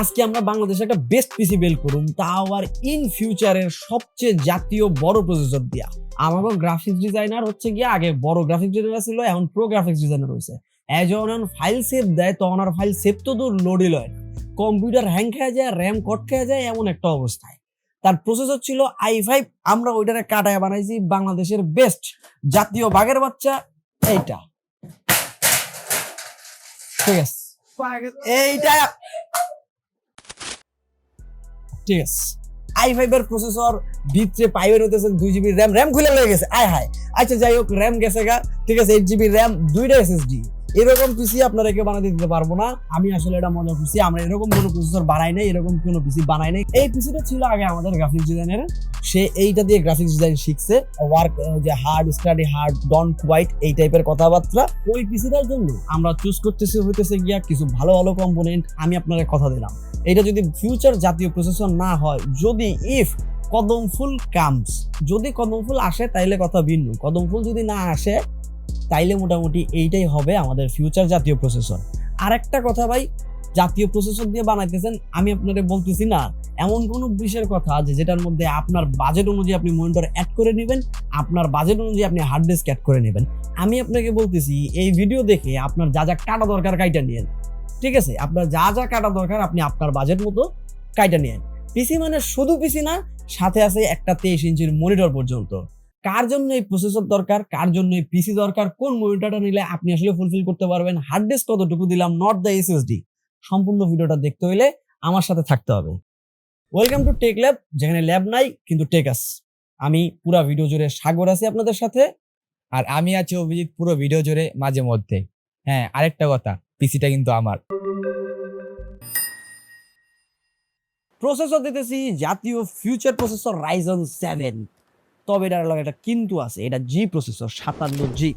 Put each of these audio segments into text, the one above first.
আজকে আমরা বাংলাদেশে একটা বেস্ট পিসি বেল করুম তাও আর ইন ফিউচারের সবচেয়ে জাতীয় বড় প্রসেসর দিয়া। আমাকে গ্রাফিক্স ডিজাইনার হচ্ছে গিয়ে আগে বড় গ্রাফিক্স ডিজাইনার ছিল এখন প্রো গ্রাফিক্স ডিজাইনার হয়েছে যখন ফাইল সেভ দেয় তখন আর ফাইল সেভ তো দূর লোডই লয় না। কম্পিউটার হ্যাং খেয়ে যায় র্যাম কট খেয়ে যায় এমন একটা অবস্থায়। তার প্রসেসর ছিল আই ফাইভ আমরা ওইটারে কাটায় বানাইছি বাংলাদেশের বেস্ট জাতীয় বাঘের বাচ্চা এইটা। ঠিক আছে? এইটা আছে আই ফাইভ এর প্রসেসর হতেছে দুই জিবি র্যাম র্যাম খুলে লেগে গেছে। আয় হায়। আচ্ছা যাই হোক র্যাম গেছে গা। ঠিক আছে এইট জিবি র্যাম দুইটা এরকম পিসি আপনারা বানাতে দিতে পারব না। আমি আসলে এটা মজা করছি, আমরা এরকম কোনো প্রসেসর বানাই নাই, এরকম কোনো পিসি বানাই নাই। এই পিসিটা ছিল আগে আমাদের গ্রাফিক্স ডিজাইনের সে এইটা দিয়ে গ্রাফিক্স ডিজাইন শিখছে। ওয়ার্ক যে hard study hard done quite এই টাইপের কথাবার্তা। ওই পিসিটার জন্য আমরা চুজ করতেছি, হইতেছে গিয়া কিছু ভালো ভালো কম্পোনেন্ট আমি আপনাদের কথা দিলাম। এটা যদি ফিউচার জাতীয় প্রসেসর না হয়, যদি ইফ কদম ফুল কামস যদি কদম ফুল আসে, তাইলে কথা ভিন্ন। কদম ফুল যদি না আসে, তাইলে মোটামুটি এইটাই হবে আমাদের ফিউচার জাতীয় প্রসেসর আরেকটা কথা ভাই, জাতীয় প্রসেসর দিয়ে বানাইতেছেন, আমি আপনাদের বলতেছি না, এমন কোনো বিষয়ের কথা যে যেটার মধ্যে আপনার বাজেট অনুযায়ী আপনি মনিটর অ্যাড করে নেবেন, আপনার বাজেট অনুযায়ী আপনি হার্ড ডিস্ক অ্যাড করে নেবেন। আমি আপনাকে বলতেছি, এই ভিডিও দেখে আপনার যা যা কাটা দরকার কাইটা নিয়েন। ঠিক আছে? আপনার যা যা কাটা দরকার আপনি আপনার বাজেট মতো কাইটা নিয়েন পিসি মানে শুধু পিসি না, সাথে আছে একটা তেইশ ইঞ্চির মনিটর পর্যন্ত। কার জন্য এই প্রসেসর দরকার? কার জন্য এই পিসি দরকার? কোন মনিটরটা নিলে আপনি আসলে ফুলফিল করতে পারবেন? হার্ড ডিস্ক কতটুকু দিলাম? নট দ্য এসএসডি সম্পূর্ণ ভিডিওটা দেখতে হইলে আমার সাথে থাকতে হবে। ওয়েলকাম টু টেক ল্যাব যেখানে ল্যাব নাই, কিন্তু টেক আস আমি পুরো ভিডিও জুড়ে সাগর আছি আপনাদের সাথে, আর আমি আছি অভিজিৎ পুরো ভিডিও জুড়ে মাঝে মধ্যে। হ্যাঁ আরেকটা কথা। পিসিটা কিন্তু আমার। প্রসেসর দিতেছি, জাতীয় ফিউচার প্রসেসর রাইজন সেভেন তবে এটার লগে একটা কিন্তু আছে, এটা জি প্রসেসর সাতান্ন জি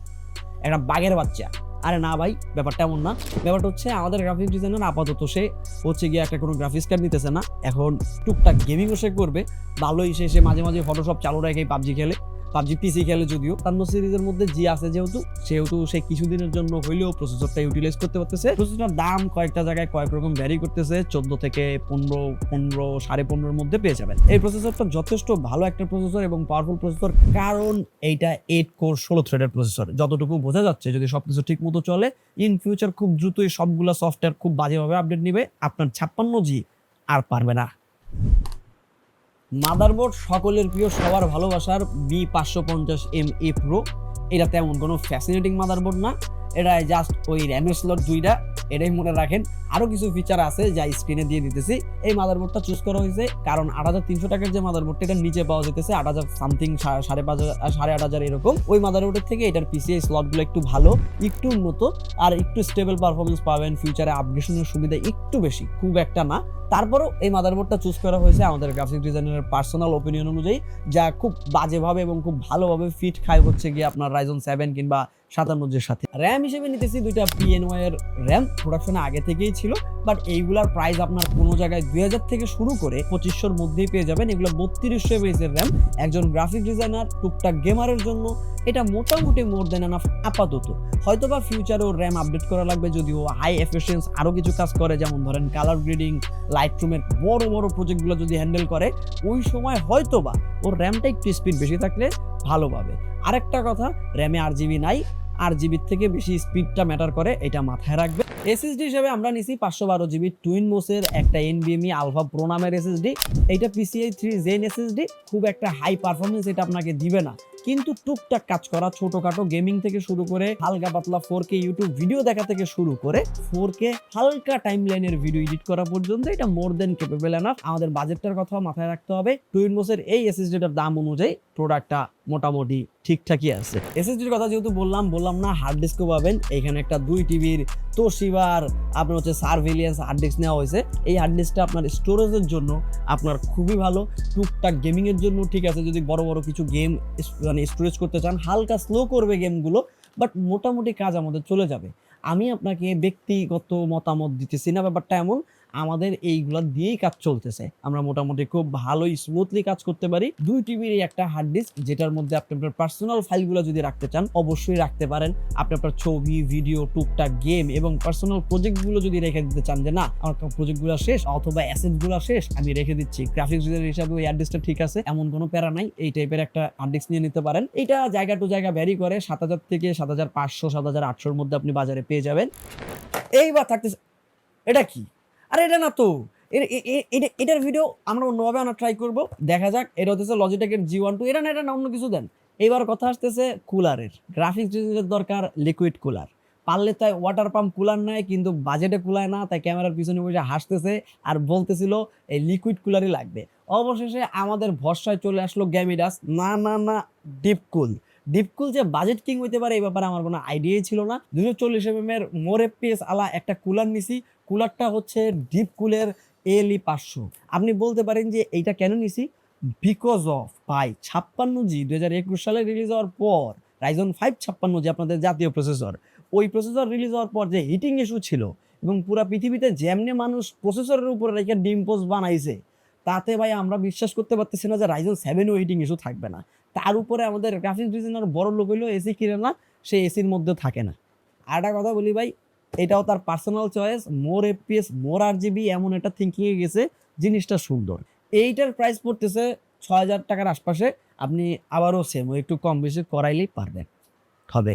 একটা বাঘের বাচ্চা। আরে না ভাই, ব্যাপারটা এমন না। ব্যাপারটা হচ্ছে আমাদের গ্রাফিক্স ডিজাইনার আপাতত সে হচ্ছে গিয়ে একটা কোনো গ্রাফিক্স কার্ড নিতেছে না। এখন টুকটাক গেমিংও সে করবে। ভালোই সে সে মাঝে মাঝে ফটোশপ চালু রেখে পাবজি খেলে। পাবজি পিসি খেলে যদিও তান্ন সিরিজের মধ্যে জি আছে যেহেতু, সেহেতু সে কিছুদিনের জন্য হইলেও প্রসেসরটা ইউটিলাইজ করতে পারতেছে। প্রসেসরটার দাম কয়েকটা জায়গায় কয়েক রকম ভ্যারি করতেছে, চোদ্দ থেকে পনেরো পনেরো, সাড়ে পনেরোর মধ্যে পেয়ে যাবেন। এই প্রসেসরটা যথেষ্ট ভালো একটা প্রসেসর এবং পাওয়ারফুল প্রসেসর কারণ এইটা এইট কোর ষোলো থ্রেডের প্রসেসর যতটুকু বোঝা যাচ্ছে, যদি সবকিছু ঠিক মতো চলে ইন ফিউচার খুব দ্রুতই সবগুলো সফটওয়্যার খুব বাজেভাবে আপডেট নিবে, আপনার ছাপ্পান্ন জি আর পারবে না। মাদারবোর্ড সকলের প্রিয়, সবার ভালোবাসার বি পাঁচশো পঞ্চাশ এম এ প্রো এটা তেমন কোনো ফ্যাসিনেটিং মাদারবোর্ড না। এটা জাস্ট ওই র্যামের স্লট দুইটা, এটাই মনে রাখেন। আরও কিছু ফিচার আছে যা স্ক্রিনে দিয়ে দিতেছি। এই মাদারবোর্ডটা চুজ করা হয়েছে কারণ আট হাজার তিনশো টাকার যে মাদারবোর্ডটা এটার নিচে পাওয়া যেতেছে আট হাজার সামথিং সাড়ে পাঁচ হাজার সাড়ে আট হাজার এরকম। ওই মাদারবোর্ডের থেকে এটার পিসিআই স্লটগুলো একটু ভালো, একটু উন্নত, আর একটু স্টেবল পারফরমেন্স পাবেন। ফিউচারে আপগ্রেশনের সুবিধা একটু বেশি, খুব একটা না। তারপরও এই মাদারবোর্ডটা চুজ করা হয়েছে আমাদের গ্রাফিক ডিজাইনের পার্সোনাল ওপিনিয়ন অনুযায়ী, যা খুব বাজেভাবে এবং খুব ভালোভাবে ফিট খায় হচ্ছে গিয়ে আপনার রাইজন সেভেন কিংবা সাতান্নজের সাথে। র্যাম হিসেবে নিতেছি দুইটা পিএনওয়াই এর র্যাম প্রোডাকশনে আগে থেকেই ছিল বাট এইগুলার প্রাইস আপনার কোনো জায়গায় দুই হাজার থেকে শুরু করে পঁচিশশোর মধ্যেই পেয়ে যাবেন। এগুলো বত্রিশশো বেসের র্যাম একজন গ্রাফিক ডিজাইনার টুকটাক গেমারের জন্য এটা মোটামুটি মোর দেন এনাফ আপাতত। হয়তোবা ফিউচারেও র্যাম আপডেট করা লাগবে, যদিও হাই এফিসিয়েন্স আরও কিছু কাজ করে, যেমন ধরেন কালার গ্রেডিং লাইট রুমের বড় বড় প্রজেক্টগুলো যদি হ্যান্ডেল করে, ওই সময় হয়তোবা ওর র্যামটা একটু স্পিড বেশি থাকলে ভালো পাবে। আরেকটা কথা র্যামে আর জিবি নাই আর জিবির থেকে বেশি স্পিডটা ম্যাটার করে, এটা মাথায় রাখবে। এসএসডি হিসেবে আমরা নিছি পাঁচশো বারো জিবি টুইন মোসের একটা এনবিএমই আলফা প্রো নামের এসএসডি এইটা পিসিআই থ্রি জেন এসএসডি খুব একটা হাই পারফরমেন্স এটা আপনাকে দিবে না। কিন্তু টুকটাক কাজ করা, ছোটখাটো গেমিং থেকে শুরু করে হালকা পাতলা ফোর কে ইউটিউব ভিডিও দেখা থেকে শুরু করে ফোর কে হালকা টাইম লাইনের ভিডিও এডিট করা পর্যন্ত এটা মোর দেন কেপেবল এনাফ আমাদের বাজেটটার কথা মাথায় রাখতে হবে। টুইন মোসের এই এসএসডিটার দাম অনুযায়ী প্রোডাক্টটা মোটামুটি ঠিকঠাকই আছে। এসএসডির কথা যেহেতু বললাম বললাম না হার্ড ডিস্কও পাবেন। এখানে একটা দুই টিভির তোশিবার আপনার হচ্ছে সার্ভিলিয়েন্স হার্ড ডিস্ক নেওয়া হয়েছে। এই হার্ড ডিস্কটা আপনার স্টোরেজের জন্য আপনার খুবই ভালো। টুকটাক গেমিংয়ের জন্য ঠিক আছে, যদি বড় বড় কিছু গেম মানে স্টোরেজ করতে চান, হালকা স্লো করবে গেমগুলো বাট মোটামুটি কাজ আমাদের চলে যাবে। আমি আপনাকে ব্যক্তিগত মতামত দিতেছি না, ব্যাপারটা এমন আমাদের এইগুলো দিয়েই কাজ চলতেছে। আমরা মোটামুটি খুব ভালোই স্মুথলি কাজ করতে পারি। দুই টিবির একটা হার্ড ডিস্ক যেটার মধ্যে আপনি আপনার পার্সোনাল ফাইলগুলো যদি রাখতে চান, অবশ্যই রাখতে পারেন। আপনি আপনার ছবি ভিডিও টুকটাক গেম এবং পার্সোনাল প্রজেক্টগুলো যদি রেখে দিতে চান যে, না, আমার প্রজেক্টগুলো শেষ অথবা অ্যাসেটগুলো শেষ, আমি রেখে দিচ্ছি। গ্রাফিক্স ডিজাইনার হিসাবে ওই হার্ড ডিস্কটা ঠিক আছে, এমন কোনো প্যারা নাই। এই টাইপের একটা হার্ড ডিস্ক নিয়ে নিতে পারেন। এটা জায়গা টু জায়গা ভ্যারি করে। সাত হাজার থেকে সাত হাজার পাঁচশো, সাত হাজার আটশোর মধ্যে আপনি বাজারে পেয়ে যাবেন। এইবার থাকতেছে, এটা কি? আরে এটা না তো। এটার ভিডিও আমরা অন্যভাবে আনা ট্রাই করব। দেখা যাক, এটা হচ্ছে লজিটেকের জি ওয়ান টু এটা না এটা না, অন্য কিছু দেন। এবার কথা আসতেছে কুলারের গ্রাফিক্স ডিজাইনের দরকার লিকুইড কুলার পারলে তাই ওয়াটার পাম্প কুলার নেয় কিন্তু বাজেটে কুলায় না, তাই ক্যামেরার পিছনে বসে হাসতেছে আর বলতেছিল এই লিকুইড কুলারই লাগবে। অবশেষে আমাদের ভরসায় চলে আসলো গ্যামিডাস না না না ডিপ কুল ডিপকুল যে বাজেট কিং হইতে পারে, এই ব্যাপারে আমার কোনো আইডিয়াই ছিল না। দুশো চল্লিশ এম এর মোর এফপিএস আলা একটা কুলার নিছি। কুলারটা হচ্ছে ডিপ কুলের এলই পাঁচশো। আপনি বলতে পারেন যে এইটা কেন নিছি? বিকজ অফ পাই ছাপ্পান্ন জি দু হাজার একুশ সালে রিলিজ হওয়ার পর রাইজন ফাইভ ছাপ্পান্ন জি আপনাদের জাতীয় প্রসেসর ওই প্রসেসর রিলিজ হওয়ার পর যে হিটিং ইস্যু ছিল এবং পুরো পৃথিবীতে যেমনি মানুষ প্রসেসরের উপরে রেখে ডিম পোস্ট বানাইছে, তাতে ভাই আমরা বিশ্বাস করতে পারতেছি না যে রাইজন সেভেনও হিটিং ইস্যু থাকবে না। তার উপরে আমাদের গ্রাফিক্স ডিজাইনার বড় লোক হইল এসি কিনে না, সে এসির মধ্যে থাকে না। আর একটা কথা বলি ভাই এটাও তার personal choice more FPS more আর জিবি এমন একটা থিঙ্কিংয়ে গেছে, জিনিসটা সুন্দর। এইটার প্রাইস পড়তেছে ছ হাজার টাকার আশপাশে, আপনি আবারও সেম একটু কম বেশি করাইলেই পারবেন। হবে।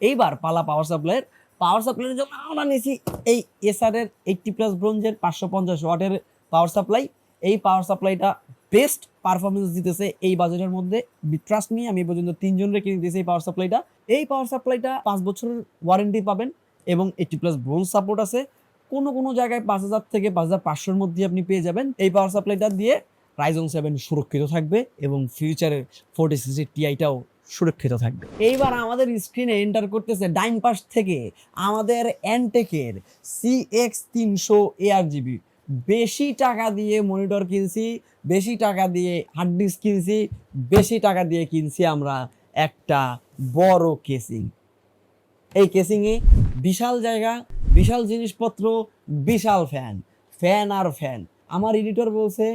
এইবার পালা পাওয়ার সাপ্লাইয়ের পাওয়ার সাপ্লাইয়ের জন্য আমরা নিয়েছি এই এসআরের এইটটি প্লাস ব্রোঞ্জের পাঁচশো পঞ্চাশ ওয়াটের পাওয়ার সাপ্লাই এই পাওয়ার সাপ্লাইটা বেস্ট পারফরমেন্স দিতেছে এই বাজেটের মধ্যে। ট্রাস্ট নিয়ে আমি পর্যন্ত তিনজনকে কিনে দিয়েছি এই পাওয়ার সাপ্লাইটা এই পাওয়ার সাপ্লাইটা পাঁচ বছরের ওয়ারেন্টি পাবেন। এবং এইটটি প্লাস ব্রোঞ্জ সাপোর্ট আছে। কোনো কোনো জায়গায় পাঁচ হাজার থেকে পাঁচ হাজার পাঁচশোর মধ্যে আপনি পেয়ে যাবেন। এই পাওয়ার সাপ্লাইটা দিয়ে রাইজন সেভেন সুরক্ষিত থাকবে এবং ফিউচারের ফোর্টি সিসি টিআইটাও সুরক্ষিত থাকবে। এইবার আমাদের স্ক্রিনে এন্টার করতেছে ডাইন পাশ থেকে আমাদের অ্যানটেকের সি এক্স তিনশো এআর জিবি বেশি টাকা দিয়ে মনিটর কিনছি, বেশি টাকা দিয়ে হার্ড ডিস্ক কিনছি, বেশি টাকা দিয়ে কিনছি আমরা একটা বড় কেসিং এই কেসিংয়ে বিশাল জায়গা, বিশাল জিনিসপত্র, বিশাল ফ্যান ফ্যান আর ফ্যান আমার এডিটর বলছে,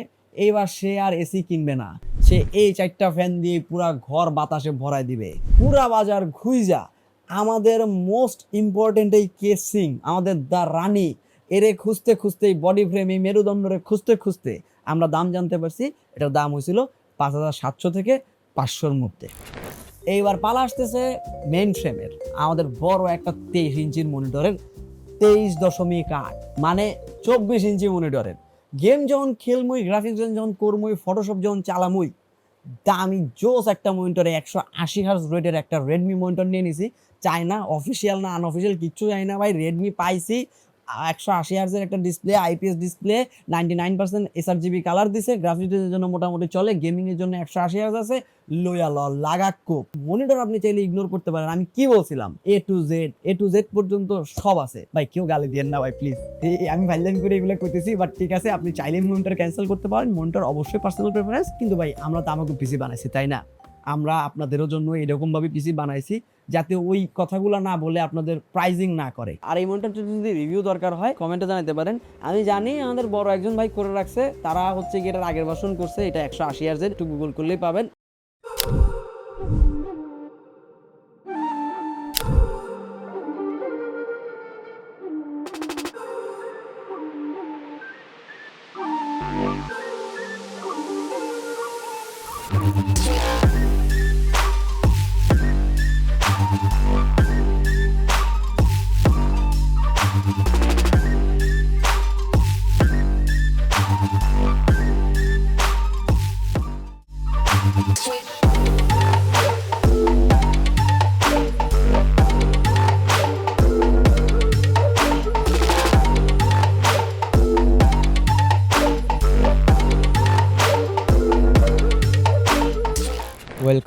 এইবার সে আর এসি কিনবে না। সে এই চারটা ফ্যান দিয়ে পুরা ঘর বাতাসে ভরায় দিবে। পুরা বাজার ঘুইজা। আমাদের মোস্ট ইম্পর্টেন্ট এই কেসিং আমাদের দ্য রানী, এরে খুঁজতে খুঁজতে বডি ফ্রেম এই মেরুদণ্ডরে খুঁজতে খুঁজতে আমরা দাম জানতে পারছি, এটার দাম হয়েছিল পাঁচ হাজার সাতশো থেকে পাঁচশোর মধ্যে। এইবার পালা আসতেছে মেন ফ্রেমের আমাদের বড় একটা তেইশ ইঞ্চির মনিটরের তেইশ দশমিক আট মানে চব্বিশ ইঞ্চি মনিটরের। গেম যখন খেলমুই গ্রাফিক্স যখন করমুই ফটোশপ যখন চালামুই, দামি জোস একটা মনিটরে একশো আশি হার্স রেটের একটা রেডমি মনিটর নিয়ে নিছি। চাই না অফিসিয়াল না আনঅফিসিয়াল কিচ্ছু চাই না ভাই রেডমি পাইছি। একশো আশি হার্সের একটা display IPS display ninety nine percent sRGB colour দিছে গ্রাফিক্সের জন্য মোটামুটি চলে গেমিং এর জন্য একশো আশি হার্স আছে লোয়া ল লাগাক্কো। মনিটর আপনি চাইলে ইগনোর করতে পারেন, আমি কি বলছিলাম? A to Z A to Z পর্যন্ত সব আছে। ভাই, কেউ গালি দিয়েন না ভাই প্লিজ আমি ভাইলাইন করে এগুলো করতেছি বাট ঠিক আছে, আপনি চাইলে মনিটর ক্যান্সেল করতে পারেন মনিটর অবশ্যই পার্সোনাল প্রেফারেন্স কিন্তু ভাই, আমরা তো আমাকে পিসি বানাইছি, তাই না? আমরা আপনাদেরও জন্য এরকমভাবে পিসি বানাইছি যাতে ওই কথাগুলো না বলে আপনাদের প্রাইজিং না করে। আর এই মনিটরটা যদি রিভিউ দরকার হয় কমেন্টে জানাতে পারেন। আমি জানি আমাদের বড় একজন ভাই করে রাখছে, তারা হচ্ছে কি এটার আগের বাসন করছে, এটা একশো আশি হাজার একটু গুগল করলেই পাবেন।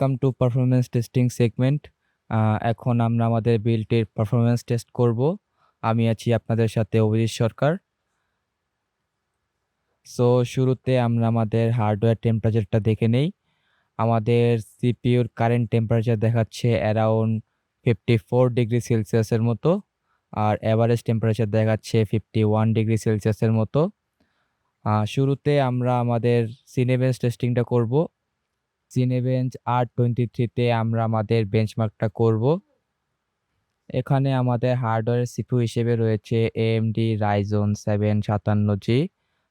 Welcome to performance testing segment এখন আমরা আমাদের বিল্ডটির পারফরমেন্স টেস্ট করব। আমি আছি আপনাদের সাথে অভিজিৎ সরকার। সো শুরুতে আমরা আমাদের হার্ডওয়্যার টেম্পারেচারটা দেখে নেই। আমাদের সিপিইউর কারেন্ট টেম্পারেচার দেখাচ্ছে অ্যারাউন্ড ফিফটি ফোর ডিগ্রি সেলসিয়াসের মতো, আর এভারেজ টেম্পারেচার দেখাচ্ছে ফিফটি ওয়ান ডিগ্রি সেলসিয়াসের মতো। শুরুতে আমরা আমাদের সিনেবেঞ্চ টেস্টিংটা করব। সিনেবেঞ্চ আর টোয়েন্টি থ্রিতে আমরা আমাদের বেঞ্চমার্কটা করব। এখানে আমাদের হার্ডওয়্যার সিপিইউ হিসেবে রয়েছে এম এএমডি রাইজন সেভেন সাতান্ন জি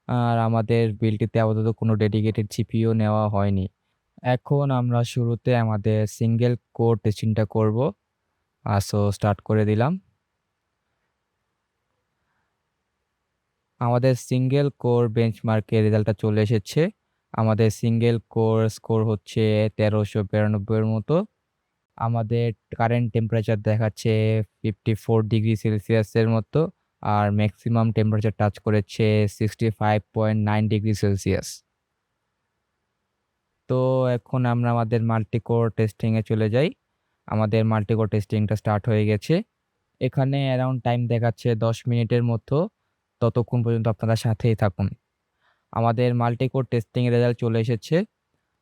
আর আমাদের বিলটিতে আপাতত কোনো ডেডিকেটেড সিপিইউ নেওয়া হয়নি। এখন আমরা শুরুতে আমাদের সিঙ্গেল কোর টেস্টিংটা করব। সো স্টার্ট করে দিলাম। আমাদের সিঙ্গেল কোর বেঞ্চমার্কের রেজাল্টটা চলে এসেছে। আমাদের সিঙ্গেল কোর স্কোর হচ্ছে তেরোশো বিরানব্বইয়ের মতো। আমাদের কারেন্ট টেম্পারেচার দেখাচ্ছে ফিফটি ফোর ডিগ্রি সেলসিয়াসের মতো আর ম্যাক্সিমাম টেম্পারেচার টাচ করেছে sixty five point nine degree Celsius তো এখন আমরা আমাদের মাল্টিকোর টেস্টিংয়ে চলে যাই। আমাদের মাল্টিকোর টেস্টিংটা স্টার্ট হয়ে গেছে। এখানে অ্যারাউন্ড টাইম দেখাচ্ছে দশ মিনিটের মতো। ততক্ষণ পর্যন্ত আপনারা সাথেই থাকুন। আমাদের মাল্টিকোর টেস্টিং রেজাল্ট চলে এসেছে।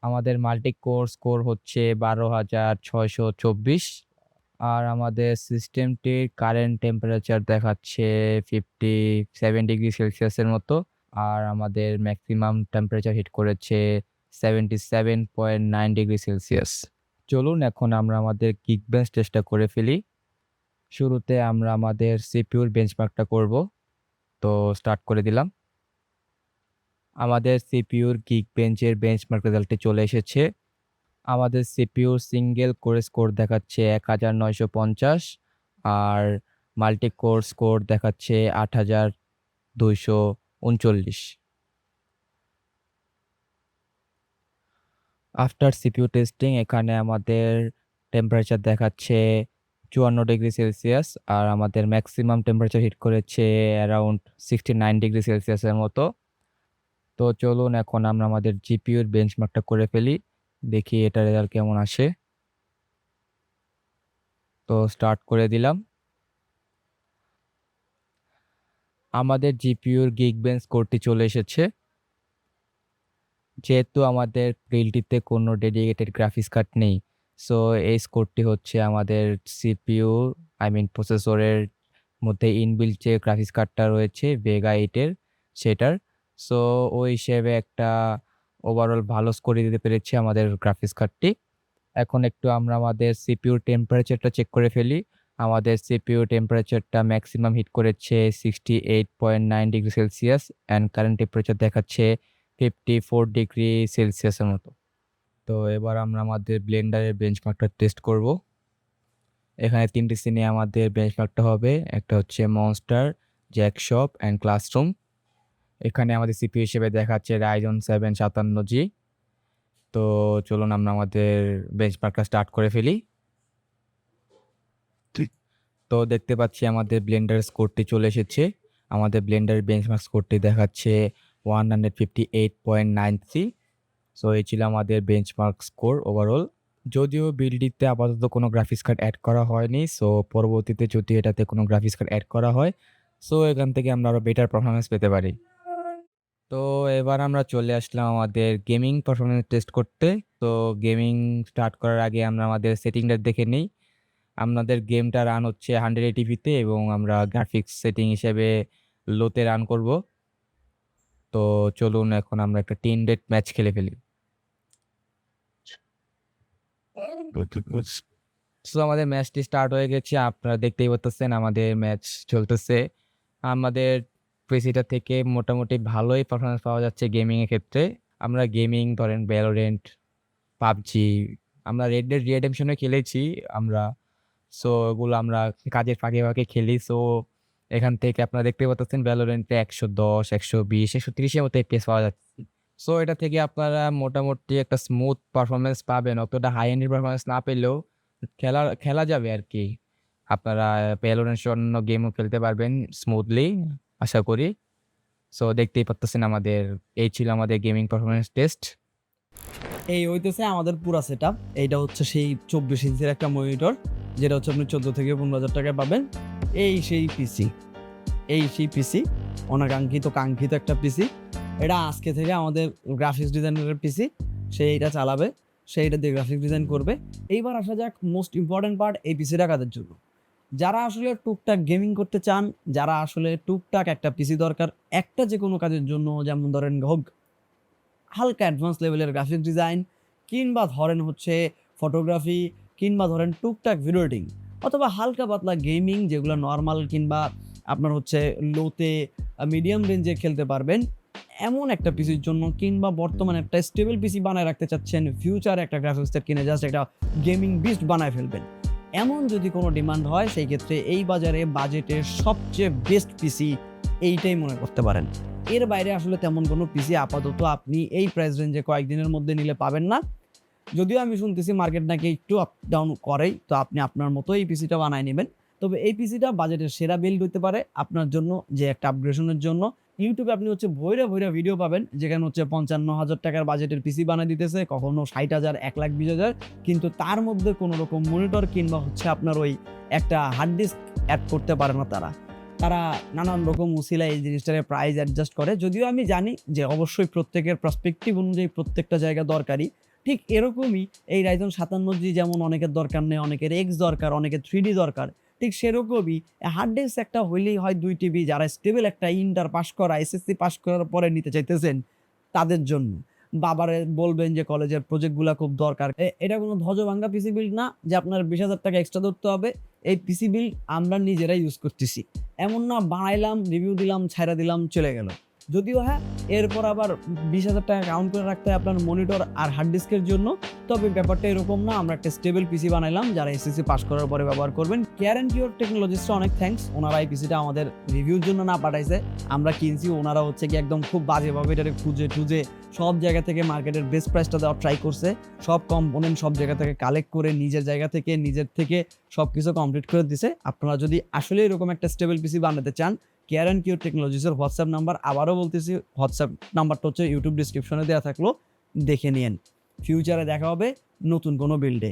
আমাদের মাল্টিকোর স্কোর হচ্ছে বারো হাজার ছয়শো চব্বিশ। আর আমাদের সিস্টেমটির কারেন্ট টেম্পারেচার দেখাচ্ছে ফিফটি সেভেন ডিগ্রি সেলসিয়াসের মতো। আর আমাদের ম্যাক্সিমাম টেম্পারেচার হিট করেছে seventy seven point nine degree Celsius চলুন এখন আমরা আমাদের কিক বেঞ্চ টেস্টটা করে ফেলি। শুরুতে আমরা আমাদের সিপিউর বেঞ্চমার্কটা করব। তো স্টার্ট করে দিলাম। আমাদের সিপিউর গিগ বেঞ্চের বেঞ্চমার্ক রেজাল্টে চলে এসেছে। আমাদের সিপিউর সিঙ্গেল কোর স্কোর দেখাচ্ছে এক হাজার নয়শো পঞ্চাশ আর মাল্টি কোর স্কোর দেখাচ্ছে আট হাজার দুইশো উনচল্লিশ। আফটার সিপিউ টেস্টিং এখানে আমাদের টেম্পারেচার দেখাচ্ছে চুয়ান্ন ডিগ্রি সেলসিয়াস আর আমাদের ম্যাক্সিমাম টেম্পারেচার হিট করেছে অ্যারাউন্ড সিক্সটি নাইন ডিগ্রি সেলসিয়াসের মতো। তো চলুন এখন আমরা আমাদের জিপিউর বেঞ্চমার্কটা করে ফেলি, দেখি এটা রেজাল্ট কেমন আসে। তো স্টার্ট করে দিলাম। আমাদের জিপিউর গিগ বেঞ্চ স্কোরটি চলে এসেছে। যেহেতু আমাদের প্রিলটিতে কোনো ডেডিকেটেড গ্রাফিক্স কার্ড নেই সো এই স্কোরটি হচ্ছে আমাদের সিপিইউ আই মিন প্রসেসরের মধ্যে ইনবিল্ট যে গ্রাফিক্স কার্ডটা রয়েছে ভেগা এইটের সেটার। সো ওই হিসেবে একটা ওভারঅল ভালো স্কোর দিতে পেরেছি আমাদের গ্রাফিক্স কার্ডটি এখন একটু আমরা আমাদের সিপিইউর টেম্পারেচারটা চেক করে ফেলি। আমাদের সিপিইউ টেম্পারেচারটা ম্যাক্সিমাম হিট করেছে sixty eight point nine degree Celsius and current temperature দেখাচ্ছে ফিফটি ফোর ডিগ্রি সেলসিয়াসের মতো। তো এবার আমরা আমাদের ব্লেন্ডারের বেঞ্চমার্কটা টেস্ট করব। এখানে তিনটি সিনে আমাদের বেঞ্চমার্কটা হবে। একটা হচ্ছে মনস্টার জ্যাকশপ অ্যান্ড ক্লাসরুম এখানে আমাদের সিপি হিসেবে দেখাচ্ছে রাইজন সেভেন সাতান্ন জি তো চলুন আমরা আমাদের বেঞ্চ বেঞ্চমার্কটা স্টার্ট করে ফেলি। তো দেখতে পাচ্ছি আমাদের ব্লেন্ডার স্কোরটি চলে এসেছে। আমাদের ব্লেন্ডারের বেঞ্চমার্ক স্কোরটি দেখাচ্ছে one hundred fifty eight point nine three so এই ছিল আমাদের বেঞ্চমার্ক স্কোর ওভারঅল যদিও বিলডিতে আপাতত কোনো গ্রাফিক্স কার্ড অ্যাড করা হয়নি সো পরবর্তীতে যদি এটাতে কোনো গ্রাফিক্স কার্ড অ্যাড করা হয় সো এখান থেকে আমরা আরও বেটার পারফরমেন্স পেতে পারি। তো এবার আমরা চলে আসলাম আমাদের গেমিং পারফরমেন্স টেস্ট করতে। তো গেমিং স্টার্ট করার আগে আমরা আমাদের সেটিংটা দেখে নিই। আমাদের গেমটা রান হচ্ছে হান্ড্রেড এটিভিতে এবং আমরা গ্রাফিক্স সেটিং হিসেবে লোতে রান করব। তো চলুন এখন আমরা একটা টিন ডেট ম্যাচ খেলে ফেলি। সো আমাদের ম্যাচটি স্টার্ট হয়ে গেছে। আপনারা দেখতেই পাচ্ছেন আমাদের ম্যাচ চলতেছে। আমাদের পিসিটা থেকে মোটামুটি ভালোই পারফরমেন্স পাওয়া যাচ্ছে গেমিংয়ের ক্ষেত্রে। আমরা গেমিং ধরেন ভ্যালোরেন্ট পাবজি, আমরা রেড ডেড রিডেমশনে খেলেছি আমরা। সো ওগুলো আমরা কাজের ফাঁকে ফাঁকে খেলি। সো এখান থেকে আপনারা দেখতে পাচ্ছেন ভ্যালোরেন্টে একশো দশ, একশো বিশ, একশো তিরিশের মতো এপিএস পাওয়া যাচ্ছে। সো এটা থেকে আপনারা মোটামুটি একটা স্মুথ পারফরমেন্স পাবেন। অতটা হাই এন্ড পারফরমেন্স না পেলেও খেলা খেলা যাবে আর কি। আপনারা ভ্যালোরেন্ট অন্য গেমও খেলতে পারবেন স্মুথলি আশা করি। সো দেখতেই পাচ্ছেন আমাদের, এই ছিল আমাদের গেমিং পারফরমেন্স টেস্ট এই হইতেছে আমাদের পুরা সেট এইটা হচ্ছে সেই চব্বিশ ইঞ্চের একটা মনিটর যেটা হচ্ছে আপনি চোদ্দ থেকে পনেরো হাজার টাকায় পাবেন। এই সেই পিসি এই সেই পিসি অনাকাঙ্ক্ষিত কাঙ্ক্ষিত একটা পিসি এটা আজকে থেকে আমাদের গ্রাফিক্স ডিজাইনারের পিসি সে এটা চালাবে সে এটা দিয়ে গ্রাফিক্স ডিজাইন করবে। এইবার আসা যাক মোস্ট ইম্পর্টেন্ট পার্ট এই পিসিটা কাদের জন্য। যারা আসলে টুকটাক গেমিং করতে চান, যারা আসলে টুকটাক একটা পিসি দরকার, একটা যে কোনো কাজের জন্য, যেমন ধরেন হোক, হালকা অ্যাডভান্স লেভেলের গ্রাফিক ডিজাইন কিংবা ধরেন হচ্ছে ফটোগ্রাফি কিংবা ধরেন টুকটাক ভিডিও অথবা হালকা পাতলা গেমিং যেগুলো নর্মাল কিংবা আপনার হচ্ছে লোতে মিডিয়াম রেঞ্জে খেলতে পারবেন, এমন একটা পিসির জন্য, কিংবা বর্তমানে একটা স্টেবল পিসি বানায় রাখতে চাচ্ছেন ফিউচারে একটা গ্রাফিক্স কিনে জাস্ট একটা গেমিং বিস্ট বানায় ফেলবেন। এমন যদি কোনো ডিমান্ড হয়, সেই ক্ষেত্রে এই বাজারে বাজেটের সবচেয়ে বেস্ট পিসি এইটাই মনে করতে পারেন। এর বাইরে আসলে তেমন কোনো পিসি আপাতত আপনি এই প্রাইস রেঞ্জে কয়েকদিনের মধ্যে নিলে পাবেন না। যদিও আমি শুনতেছি মার্কেট নাকি একটু আপ ডাউন করেই, তো আপনি আপনার মতো এই পিসিটা বানায় নেবেন। তবে এই পিসিটা বাজেটের সেরা বিল্ড হতে পারে আপনার জন্য, যে একটা আপগ্রেশনের জন্য। ইউটিউবে আপনি হচ্ছে ভৈরা ভৈরা ভিডিও পাবেন, যেখানে হচ্ছে পঞ্চান্ন হাজার টাকার বাজেটের পিসি বানিয়ে দিতেছে, কখনো ষাট হাজার, এক লাখ বিশ হাজার, কিন্তু তার মধ্যে কোনো রকম মনিটর কিংবা হচ্ছে আপনার ওই একটা হার্ড ডিস্ক অ্যাড করতে পারে না তারা। তারা নানান রকম উসিলা এই জিনিসটাকে প্রাইস অ্যাডজাস্ট করে। যদিও আমি জানি যে অবশ্যই প্রত্যেকের পার্সপেক্টিভ অনুযায়ী প্রত্যেকটা জায়গা দরকারি ঠিক এরকমই এই রাইজন সাতান্ন জি যেমন অনেকের দরকার নেই, অনেকের এক্স দরকার, অনেকের থ্রি দরকার। ঠিক সেরকমই। হার্ড ডিস্ক একটা হইলেই হয় দুই টিভি যারা স্টেবল একটা ইন্টার পাস করা এসএসসি পাস করার পরে নিতে চাইতেছেন তাদের জন্য। বাবারে বলবেন যে কলেজের প্রজেক্টগুলো খুব দরকার। এটা কোনো ধ্বজ ভাঙ্গা পিসি বিল্ড না যে আপনার বিশ হাজার টাকা এক্সট্রা ধরতে হবে। এই পিসি বিল্ড আমরা নিজেরাই ইউজ করতেছি। এমন না বানাইলাম রিভিউ দিলাম, ছাইরা দিলাম, চলে গেল। যদিও হ্যাঁ এরপর আবার বিশ হাজার টাকা কাউন্ট করে রাখতে হয় আপনার মনিটর আর হার্ড ডিস্কের জন্য। তবে ব্যাপারটা এরকম না, আমরা একটা স্টেবল পিসি বানাইলাম, যারা এসএসসি পাস করার পরে ব্যবহার করবেন। কেয়ার অ্যান্ড কিওর টেকনোলজিসটা অনেক থ্যাঙ্কস ওনারা এই পিসিটা আমাদের রিভিউর জন্য না পাঠাইছে। আমরা কিনছি, ওনারা হচ্ছে কি একদম খুব বাজেভাবে এটাকে খুঁজে টুজে সব জায়গা থেকে মার্কেটের বেস্ট প্রাইসটা দেওয়ার ট্রাই করছে। সব কম্পোনেন্ট সব জায়গা থেকে কালেক্ট করে নিজের জায়গা থেকে, নিজের থেকে সব কিছু কমপ্লিট করে দিছে। আপনারা যদি আসলে এরকম একটা স্টেবল পিসি বানাতে চান কেয়ার অ্যান্ড কিউর টেকনোলজিসের হোয়াটসঅ্যাপ নাম্বার আবারও বলতেছি হোয়াটসঅ্যাপ নাম্বারটা হচ্ছে ইউটিউব ডিসক্রিপশনে দেওয়া থাকল, দেখে নিন ফিউচারে দেখা হবে নতুন কোনো বিল্ডে